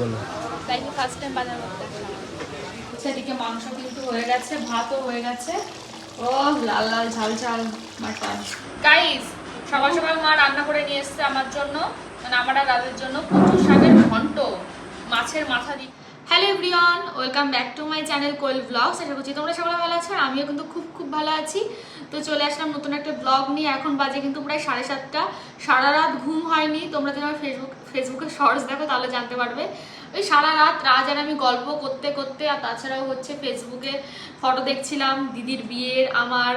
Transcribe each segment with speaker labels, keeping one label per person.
Speaker 1: বলো।
Speaker 2: ঘন্ট। মাছের মাথা hello welcome back to my channel তোমরা সবাই ভালো আমিও কিন্তু খুব খুব ভালো আছি। তো চলে আসলাম নতুন একটা ব্লগ নিয়ে। এখন বাজে কিন্তু প্রায় সাড়ে সাতটা। সারা রাত ঘুম হয়নি। তোমরা যদি আমার ফেসবুক ফেসবুকে শর্টস দেখো তাহলে জানতে পারবে। ওই সারা রাত রাজ আর আমি গল্প করতে করতে আর তাছাড়াও হচ্ছে ফেসবুকে ফটো দেখছিলাম দিদির বিয়ের আমার।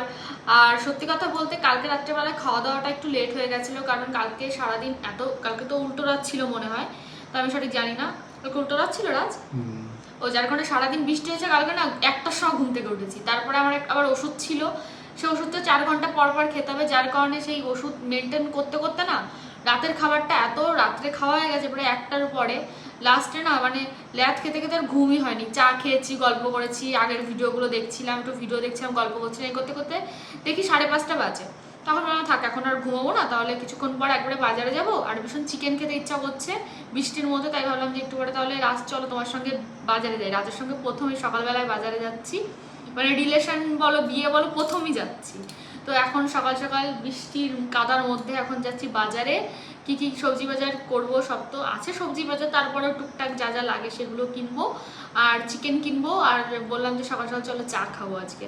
Speaker 2: আর সত্যি কথা বলতে কালকে রাত্রেবেলায় খাওয়া দাওয়াটা একটু লেট হয়ে গেছিল কারণ কালকে সারাদিন এত কালকে তো উল্টো রাত ছিল মনে হয়। তো আমি সঠিক জানি না। কালকে উল্টো রাত ছিল রাজ? ও যার কারণে সারাদিন বৃষ্টি হয়েছে কালকে না একটার সময় ঘুম থেকে উঠেছি। তারপরে আমার আবার ওষুধ ছিল। সেই ওষুধটা চার ঘণ্টা পর পর খেতে হবে, যার কারণে সেই ওষুধ মেনটেন করতে করতে না রাতের খাবারটা এত রাত্রে খাওয়া হয়ে গেছে প্রায় একটার পরে। লাস্টে না মানে ল্যাদ খেতে খেতে আর ঘুমই হয়নি। চা খেয়েছি, গল্প করেছি, আগের ভিডিওগুলো দেখছিলাম, একটু ভিডিও দেখছিলাম, গল্প করছিলাম, এই করতে করতে দেখি সাড়ে পাঁচটা বাজে। তখন ভাবলাম, থাক, এখন আর ঘুমাবো না, তাহলে কিছুক্ষণ পর একবারে বাজারে যাব আর ভীষণ চিকেন খেতে ইচ্ছা করছে বৃষ্টির মধ্যে, তাই ভাবলাম যে একটু পরে তাহলে রাজ, চলো তোমার সঙ্গে বাজারে যাই। রাজের সঙ্গে প্রথমে সকালবেলায় বাজারে যাচ্ছি। মানে রিলেশন বলো, বিয়ে বলো, প্রথমই যাচ্ছি। তো এখন সকাল সকাল বৃষ্টির কাদার মধ্যে এখন যাচ্ছি বাজারে। কি কি সবজি বাজার করব সব তো আছে সবজি বাজার, তারপরেও টুকটাক যা যা লাগে সেগুলো কিনবো। আর চিকেন কিনবো, আর বললাম যে সকাল সকাল চলো চা খাব আজকে।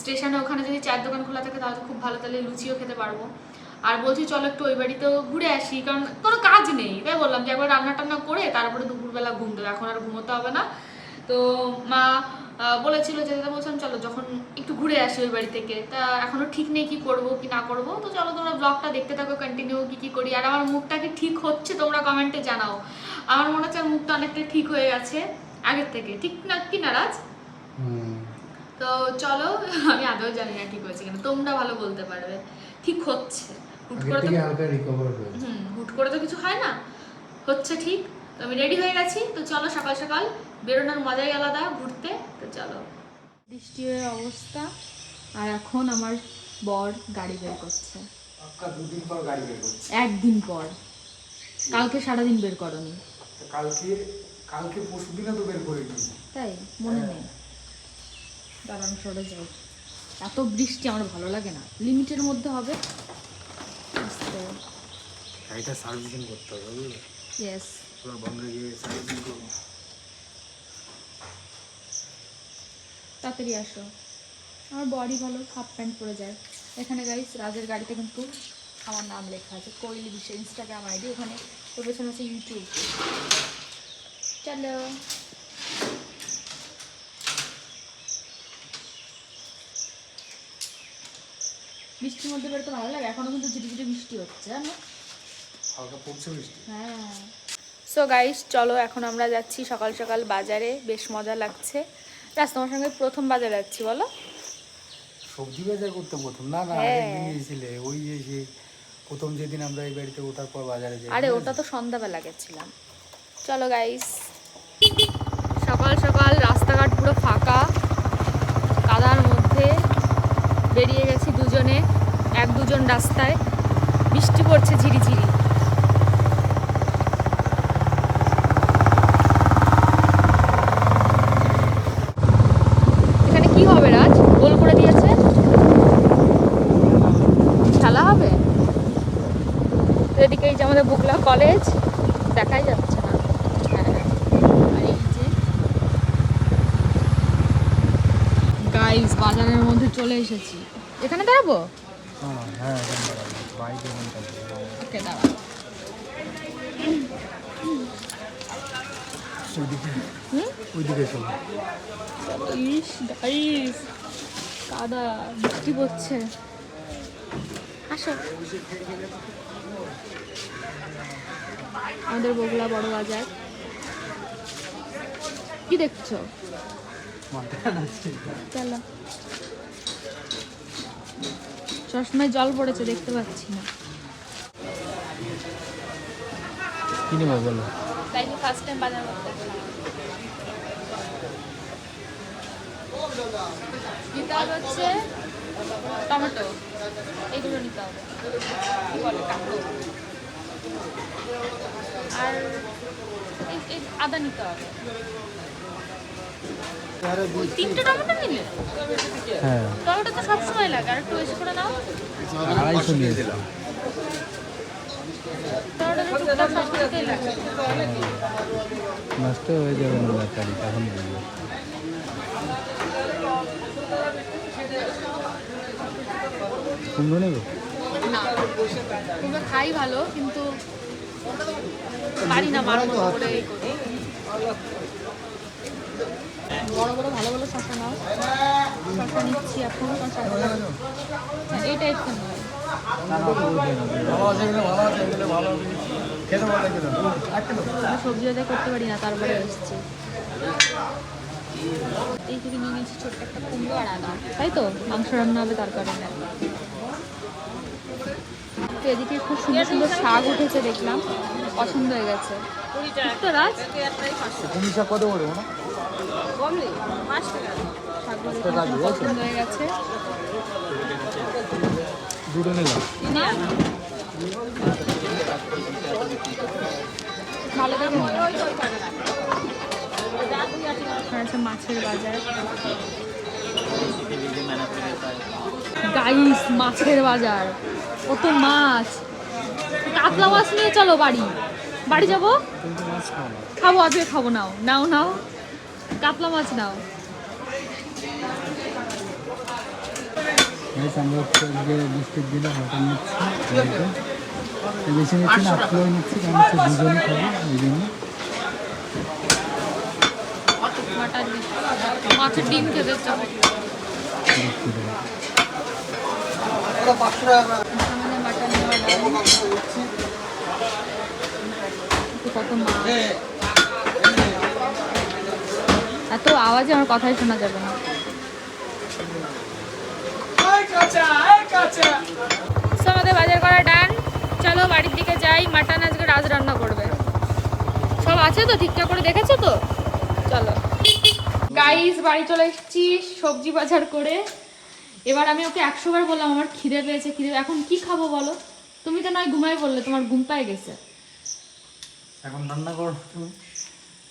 Speaker 2: স্টেশনে ওখানে যদি চায়ের দোকান খোলা থাকে তাহলে খুব ভালো, তাহলে লুচিও খেতে পারব। আর বলছি চলো একটু ওই বাড়িতেও ঘুরে আসি, কারণ কোনো কাজ নেই। তাই বললাম যে একবার রান্না টান্না করে তারপরে দুপুরবেলা ঘুম দেবো। এখন আর ঘুমোতে হবে না। তো মা বলেছিল যে দাদা বলছিলাম চলো যখন একটু ঘুরে আসি ওই বাড়ি থেকে। তা এখনও ঠিক নেই কি করব কি না করব। তো চলো তোমরা ব্লগটা দেখতে থাকো কন্টিনিউ কি কি করি। আর আমার মুখটা কি ঠিক হচ্ছে তোমরা কমেন্টে জানাও। আমার মনে হচ্ছে মুখটা অনেকটা ঠিক হয়ে গেছে আগের থেকে। ঠিক না কি নারাজ তো চলো আমি আদৌ জানি না ঠিক হয়েছে কিনা। তোমরা ভালো বলতে পারবে। ঠিক হচ্ছে। হুট করে তো হুম হুট করে তো কিছু হয় না। হচ্ছে ঠিক। তো আমি রেডি হয়ে গেছি। তো চলো সকাল সকাল বেরোনোর মজাই আলাদা ঘুরতে। চলো বৃষ্টির অবস্থা আর এখন আমার বর গাড়ি বের করছে।
Speaker 1: দুদিন পর গাড়ি বের করছে?
Speaker 2: একদিন পর। কালকে সারাদিন বের করনি।
Speaker 1: কালকে কালকে পরশু দিনে তো বের করে
Speaker 2: তাই? মনে নেই। দাঁড়ান সরে যাই এত বৃষ্টি আমার ভালো লাগে না। লিমিটের মধ্যে হবে।
Speaker 1: গাড়িটা সার্ভিসিং করতে হবে বুঝলে?
Speaker 2: ইয়েস
Speaker 1: পুরো বন্ধে গিয়ে সার্ভিসিং করব।
Speaker 2: তাড়াতাড়ি আসো। আমার বডি ভালো হাফ প্যান্ট পরে যায়। এখানে গাইস রাজের গাড়িতে কিন্তু আমার নাম লেখা আছে। কোয়েলি বিশ্ব ইনস্টাগ্রাম আইডি ওখানে ওর পেছনে আছে ইউটিউব চলো। বৃষ্টির মধ্যে বেরোতে ভালো লাগে এখনও কিন্তু ঝিটি ঝিটি বৃষ্টি হচ্ছে জানো?
Speaker 1: হালকা পড়ছে বৃষ্টি।
Speaker 2: হ্যাঁ। সো গাইস চলো এখন আমরা যাচ্ছি সকাল সকাল বাজারে বেশ মজা লাগছে। রাজ তোমার সঙ্গে প্রথম বাজারে যাচ্ছি বলো।
Speaker 1: সবজি বাজার করতে প্রথম? না না
Speaker 2: হ্যাঁ।
Speaker 1: একদিন গিয়েছিলে। ওই যে সেই প্রথম যেদিন আমরা এই বাড়িতে ওঠার পর বাজারে যাই
Speaker 2: আরে ওটা তো সন্ধ্যাবেলা গেছিলাম। চলো গাইস সকাল সকাল রাস্তাঘাট পুরো ফাঁকা। কাদার মধ্যে বেরিয়ে গেছি দুজনে এক দুজন রাস্তায়। বৃষ্টি পড়ছে ঝিরিঝিরি। কি হবে রাজ? গোল করে দিয়েছে? খেলা হবে? এদিকে এই যে আমাদের বুকলা কলেজ দেখাই যাচ্ছে না। হ্যাঁ এই যে গাইস বাজারের মধ্যে চলে এসেছি। এখানে দাঁড়াবো?
Speaker 1: হ্যাঁ হ্যাঁ
Speaker 2: ওকে দাঁড়াবো।
Speaker 1: ওইদিকে। ওইদিকে চলো।
Speaker 2: ইস গাইস কাদা বৃষ্টি পড়ছে। আসো। আমাদের বগুলা বড় বাজার। কি দেখছ? চলো। চশমায় জল পড়েছে দেখতে পাচ্ছি না।
Speaker 1: কি নেব বলো।
Speaker 2: ফার্স্ট টাইম বাজার করতে নিতে হবে হচ্ছে টমেটো। দুটো নিতে হবে। কি বলে কাঁকড়ো? আর আদা নিতে হবে। ওই তিনটে টমেটো নিলে?
Speaker 1: হ্যাঁ।
Speaker 2: টমেটো তো সবসময় লাগে আর একটু বেশি করে নাও।
Speaker 1: আড়াইশো নিয়ে দিলাম
Speaker 2: টমেটো টুকটাক সব কিছুতেই লাগে
Speaker 1: নষ্ট হয়ে যাবে না তরকারি তখন বলব। কুমড়ো নেবে?
Speaker 2: না কুমড়ো খাই ভালো কিন্তু পারি না মার মতো করে এই বড় বড় ভালো ভালো শশা নাও। শশা নিচ্ছি এখন এই টাইপ কেন
Speaker 1: ভালো আছে ভালো আছে ভালো
Speaker 2: সবজি বাজার করতে পারি না তারপরে এসেছি। এই থেকে নিয়ে নিয়েছি ছোট্ট একটা কুমড়ো আর আদা। তাই তো? মাংস রান্না হবে তার কারণে। তো এদিকে খুব সুন্দর সুন্দর শাক উঠেছে দেখলাম। পছন্দ হয়ে গেছে। তো রাজ
Speaker 1: কুমি শাক কত করে না
Speaker 2: শাকগুলো দেখে খুব পছন্দ হয়ে গেছে।
Speaker 1: দুটো নিলাম।
Speaker 2: না? মাছের বাজার। মাছের বাজার। কত মাছ। কাতলা মাছ নিয়ে চলো বাড়ি। বাড়ি যাব? খাব, আজকে খাব, নাও। নাও নাও। কাতলা মাছ নাও।
Speaker 1: আমরা দিনে হোটেল নিচ্ছি। বেশি নিচ্ছি না আপনিও নিচ্ছি কারণ হচ্ছে দুজনই খাব এই জন্য
Speaker 2: মাছের ডিম খেতে কত মাছ এত আওয়াজে আমার কথাই শোনা যাবে না। আমাদের বাজার করা বাড়ির দিকে যাই মাটন আজকে রাজ রান্না করবে। সব আছে তো? ঠিকঠাক করে দেখেছ তো? চলো। গাইস বাড়ি চলে এসেছি সবজি বাজার করে। এবার আমি ওকে একশো বার বললাম আমার খিদে পেয়েছে খিদে এখন কি খাব বলো? তুমি তো নয় ঘুমাই বললে তোমার ঘুম পায় গেছে।
Speaker 1: এখন রান্না করো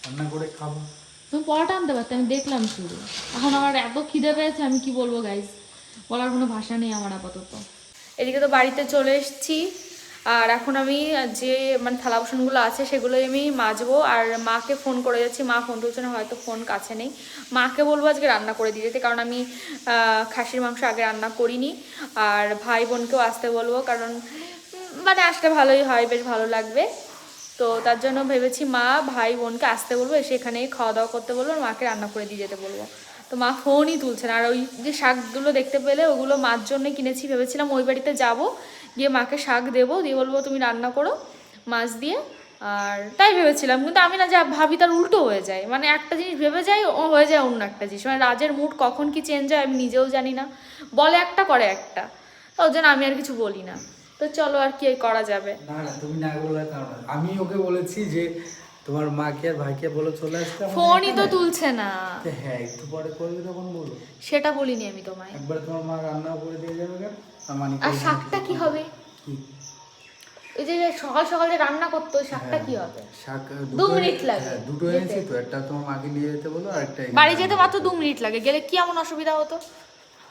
Speaker 1: রান্না করে খাব।
Speaker 2: তুমি পরোটা আনতে পারতে আমি দেখলাম শুরু। এখন আমার এত খিদে পেয়েছে আমি কি বলব গাইজ বলার কোনো ভাষা নেই আমার আপাতত। এদিকে তো বাড়িতে চলে এসেছি। আর এখন আমি যে মানে থালা বাসনগুলো আছে সেগুলোই আমি মাজবো। আর মাকে ফোন করে যাচ্ছি। মা ফোন তুলছে না, হয়তো ফোন কাছে নেই। মাকে বলব আজকে রান্না করে দিয়ে যেতে, কারণ আমি খাসির মাংস আগে রান্না করিনি। আর ভাই বোনকেও আসতে বলব, কারণ মানে আসলে ভালোই হয়, বেশ ভালো লাগবে। তো তার জন্য ভেবেছি মা ভাই বোনকে আসতে বলব, এসে এখানে খাওয়া দাওয়া করতে বলব, আর মাকে রান্না করে দিয়ে যেতে বলব। তো মা ফোনই তুলছে না আর ওই যে শাকগুলো দেখতে পেলে, ওগুলো মার জন্য কিনেছি। ভেবেছিলাম ওই বাড়িতে যাব, গিয়ে মাকে শাক দেবো। দিয়ে বলব, তুমি রান্না করো মাছ দিয়ে। আর তাই ভেবেছিলাম। কিন্তু আমি না, যা ভাবি তার উল্টো হয়ে যায়। মানে একটা জিনিস ভেবে যাই ও হয়ে যায় অন্য একটা জিনিস। মানে রাজের মুড কখন কি চেঞ্জ হয় আমি নিজেও জানি না। বলে একটা, করে একটা। ওর জন্য আমি আর কিছু বলি না। তো চলো আর কি করা যাবে।
Speaker 1: না না, তুমি না বলে আমি ওকে বলেছি যে তোমার মাকে আর ভাইকে বলে চলে আসতে
Speaker 2: ফোনই তো তুলছে না।
Speaker 1: হ্যাঁ একটু পরে করবে তখন বলো।
Speaker 2: সেটা বলিনি আমি তোমায়।
Speaker 1: একবার তোমার মা রান্না করে দিয়ে যাবে কেন? আর
Speaker 2: আর শাকটা কি হবে?
Speaker 1: কি?
Speaker 2: ওই যে সকাল সকালে রান্না করতো ওই শাকটা কি হবে?
Speaker 1: শাক
Speaker 2: দু মিনিট লাগে।
Speaker 1: হ্যাঁ, দুটো এনেছি তো একটা তোমার মাকে নিয়ে যেতে বলো আর একটা
Speaker 2: বাড়ি যেতে মাত্র দু মিনিট লাগে গেলে কি এমন অসুবিধা হতো?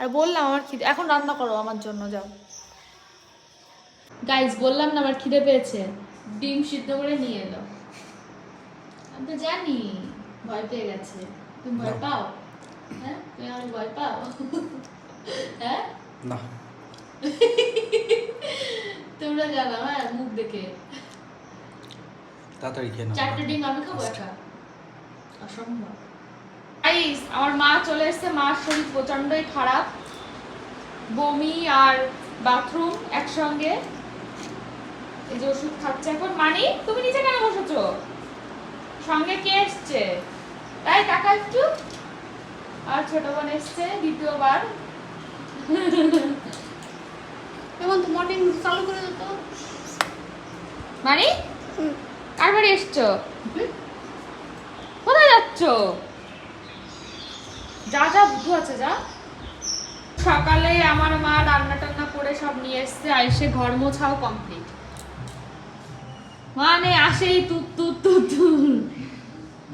Speaker 2: আর বললাম আমার খিদে এখন রান্না করো আমার জন্য যাও। গাইজ বললাম না আমার খিদে পেয়েছে। ডিম সিদ্ধ করে নিয়ে এলো। আমি তো জানি ভয় পেয়ে গেছে। তুমি ভয় পাও? হ্যাঁ? তুমি আমার ভয় পাও? হ্যাঁ?
Speaker 1: না।
Speaker 2: তোমরা জানো হ্যাঁ মুখ দেখে।
Speaker 1: তাড়াতাড়ি খেয়ে নাও।
Speaker 2: চারটে ডিম আমি খাব একা? অসম্ভব। গাইস আমার মা চলে এসেছে মার শরীর প্রচন্ডই খারাপ। বমি আর বাথরুম একসঙ্গে। এই যে ওষুধ খাচ্ছে এখন। মানি তুমি নিচে কেন বসেছো? সঙ্গে কে এসছে? তাই টাকা একটু? আর ছোট বোন এসছে দ্বিতীয়বার।
Speaker 3: এবং তো মর্নিং চালু করে দিত
Speaker 2: মানি? কার বাড়ি এসছো? কোথায় যাচ্ছ? যা যা বুদ্ধু আছে যা। সকালে আমার মা রান্না টান্না করে সব নিয়ে এসছে আর এসে ঘর মোছাও কমপ্লিট মানে আসেই তু তু তু তু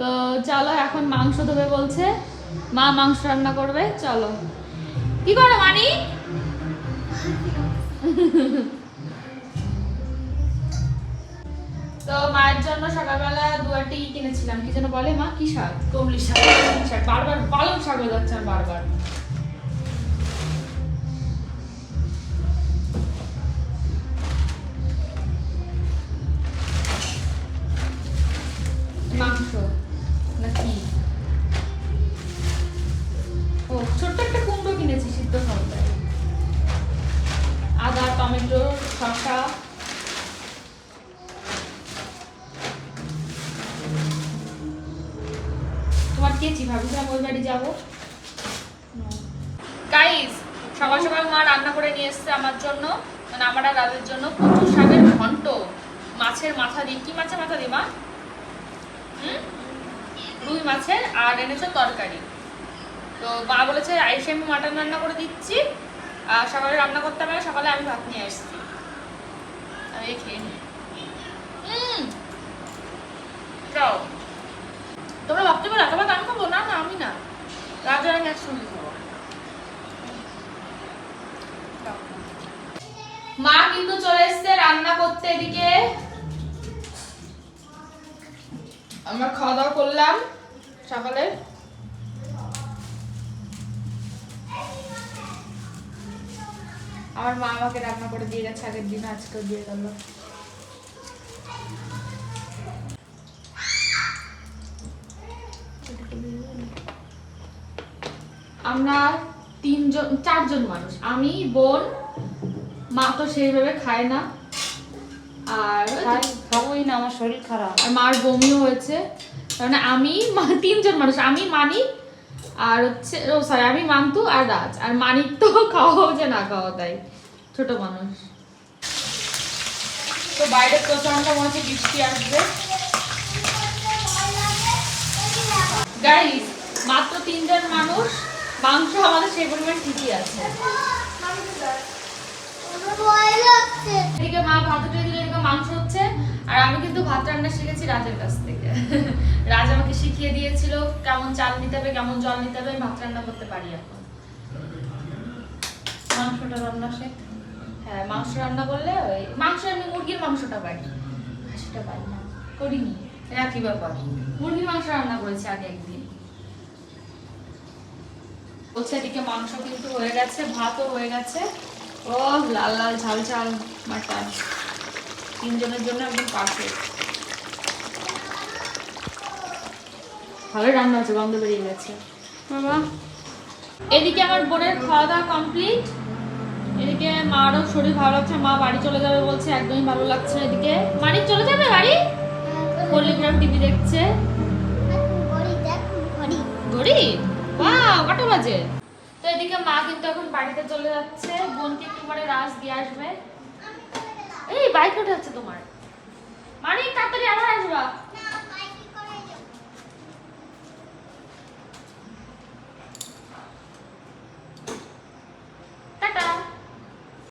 Speaker 2: তো চলো, এখন মাংস ধোবে বলছে। মা মাংস রান্না করবে, চলো। কি করো, মানি? তো মায়ের জন্য সকালবেলা দুয়াটি কিনেছিলাম। কি যেন বলে মা? কি শাক? কমলি শাক শাক। বারবার, পালং শাক হয়ে যাচ্ছে বারবার। শসা তোমার কেছি ভাবছিলাম ওই বাড়ি যাব। গাইস সকাল সকাল মা রান্না করে নিয়ে এসেছে আমার জন্য মানে আমার আর রাতের জন্য কচু শাকের ঘন্ট। মাছের মাথা দিয়ে কি মাছের মাথা দিয়ে মা? রুই মাছের আর এনেছে তরকারি। তো মা বলেছে আইসে আমি মাটন রান্না করে দিচ্ছি। আর সকালে রান্না করতে না, সকালে আমি ভাত নিয়ে আসছি। খেয়ে যাও। তোমরা ভাবতে পারো এত ভাত আমি খাব না না আমি না। রাজা আমি একসঙ্গে খাব মা কিন্তু চলে এসছে রান্না করতে এদিকে। আমরা খাওয়া দাওয়া করলাম সকালে। আমার মা আমাকে রান্না করে দিয়ে গেছে আগের দিন আজকেও দিয়ে গেল। আমরা তিনজন চারজন মানুষ। আমি বোন মা তো সেইভাবে খায় না। আর ওই
Speaker 3: খাবোই না আমার শরীর খারাপ।
Speaker 2: আর মার বমিও হয়েছে। মানে আমি তিনজন মানুষ। আমি মানিক আর হচ্ছে ও সরি আমি মান্তু আর রাজ আর মানিক তো খাওয়া যে না খাওয়া তাই। ছোট মানুষ। তো বাইরে প্রচণ্ড মনে হচ্ছে বৃষ্টি আসবে। গাইস মাত্র তিনজন মানুষ। মাংস আমাদের সেই পরিমাণ ঠিকই আছে। এদিকে মা ভাত উঠে দিলে এদিকে মাংস হচ্ছে আর আমি কিন্তু ভাত রান্না শিখেছি রাজের কাছ থেকে। রাজ আমাকে শিখিয়ে দিয়েছিল কেমন চাল নিতে হবে কেমন জল নিতে হবে ভাত রান্না করতে পারি এখন।
Speaker 3: মাংসটা রান্না শেখ?
Speaker 2: হ্যাঁ মাংস রান্না করলে ওই মাংস আমি মুরগির মাংসটা পারি। হাঁসিটা পারি না করিনি।
Speaker 3: কি ব্যাপার
Speaker 2: মুরগির মাংস রান্না করেছি আগে একদিন। বলছে এদিকে মাংস কিন্তু হয়ে গেছে ভাতও হয়ে গেছে। ও লাল লাল ঝাল ঝাল মাটন। তিনজনের জন্য একদম পারফেক্ট ভালো রান্না হচ্ছে গন্ধ বেরিয়ে গেছে।
Speaker 3: বাবা।
Speaker 2: এদিকে আমার বোনের খাওয়া দাওয়া কমপ্লিট এদিকে মারও শরীর ভালো লাগছে মা বাড়ি চলে যাবে বলছে একদমই ভালো লাগছে না এদিকে। মানিক চলে যাবে বাড়ি? পল্লিগ্রাম টিভি দেখছে। ঘড়ি? বাহ কটা বাজে? তো এদিকে মা কিন্তু এখন বাড়িতে চলে যাচ্ছে। বোনকে একটু পরে রাস দিয়ে আসবে। এই বাইক উঠে আছে তোমার। মানে তাড়াতাড়ি আবার আসবা।